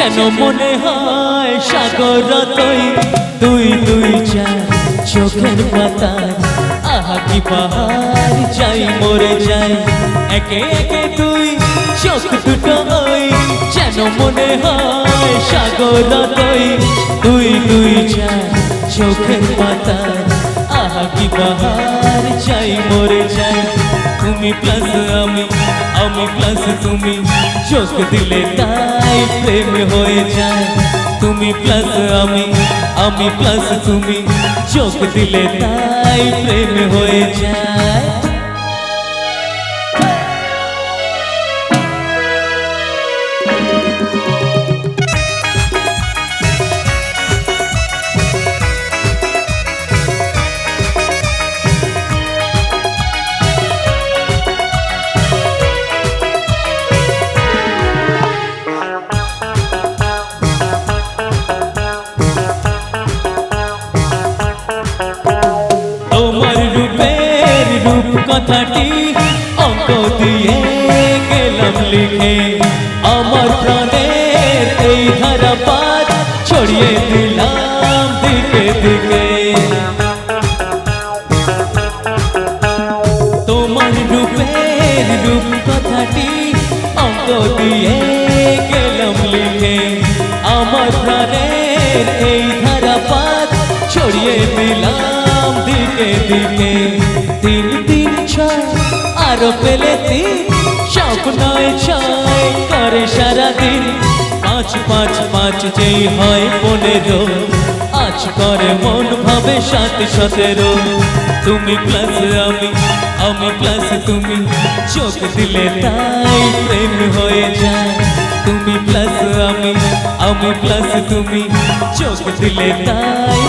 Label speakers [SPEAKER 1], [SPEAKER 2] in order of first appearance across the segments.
[SPEAKER 1] যেন মনে হয় সাগর তুই তুই তুই চার চোখের পাতায়। আহা কি পাহাড়, যাই মরে যাই। একে একে তুই চোখ দুটো ওই। যেন মনে হয় সাগর তুই তুই তুই চার চোখের পাতায়। আহা কি বাহার চাই মরে যাই। তুমি প্লাস আমি আমি প্লাস তুমি। চোখ দিলে তাই প্রেম হয়ে যায়। তুমি প্লাস আমি আমি প্লাস তুমি। চোখ দিলে তাই প্রেম হয়ে যায়। কথাটি অঙ্ক দিয়ে গেলাম লিখে। আমার প্রাণের এই ধারাপাত ছড়িয়ে দিলাম দিকে দিকে। তোমার রূপের রূপ কথাটি অঙ্ক দিয়ে গেলাম লিখে। আমার প্রাণের এই ধারাপাত ছড়িয়ে দিলাম দিকে দিকে। আরও পেলে তিন স্বপ্নয় ছয় করে সারাদিন। পাঁচ পাঁচ পাঁচ যেই হয় পনেরো, আজ করে মন ভাবে সাত, সতেরো। তুমি প্লাস আমি আমি প্লাস তুমি, চোখ দিলে তাই প্রেম হয়ে যায়। তুমি প্লাস আমি আমি প্লাস তুমি, চোখ দিলে তাই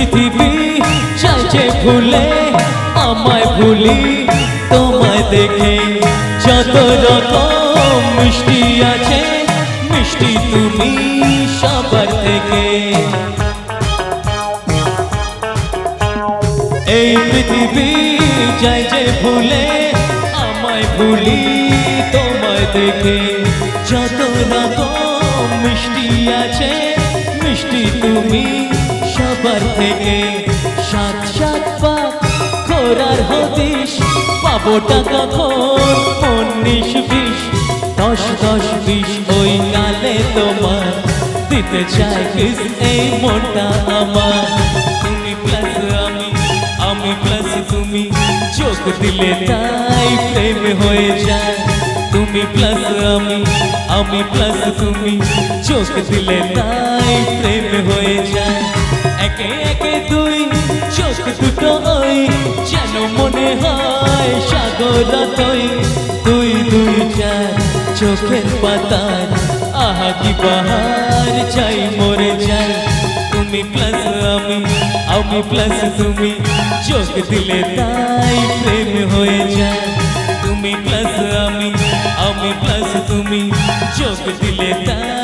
[SPEAKER 1] পৃথিবী চাইছে ভুলে আমায় ভুলি তোমায় দেখে। যত রকম মিষ্টি আছে, মিষ্টি তুমি সবার থেকে। এই পৃথিবী যাই যে ভুলে, আমায় ভুলি তোমায় দেখে। যত রকম মিষ্টি আছে, মিষ্টি তুমি সবার থেকে সাত সাত পাক খোরার হদিস পাবো টাকা খোর উনিশ বিশ, দশ দশ বিশ, ওই কালে তোমার দিতে চাই কিস, এই মনটা আমার। তুমি প্লাস আমি আমি প্লাস তুমি, চোখ দিলে তাই প্রেম হয়ে যায়। তুমি প্লাস আমি আমি প্লাস তুমি, চোখ দিলে তাই প্রেম হয়ে যায়। একে একে দুই, চোখ দুটো ওই, যেন মনে হয় সাগর তুই দুই দুই চার, চোখের পাতার, আহা কি বাহার চাই মরে যায় তুমি প্লাস আমি আমি প্লাস তুমি, চোখ দিলে তাই প্রেম হয়ে যায়। তুমি প্লাস আমি আমি প্লাস তুমি, চোখ দিলে তাই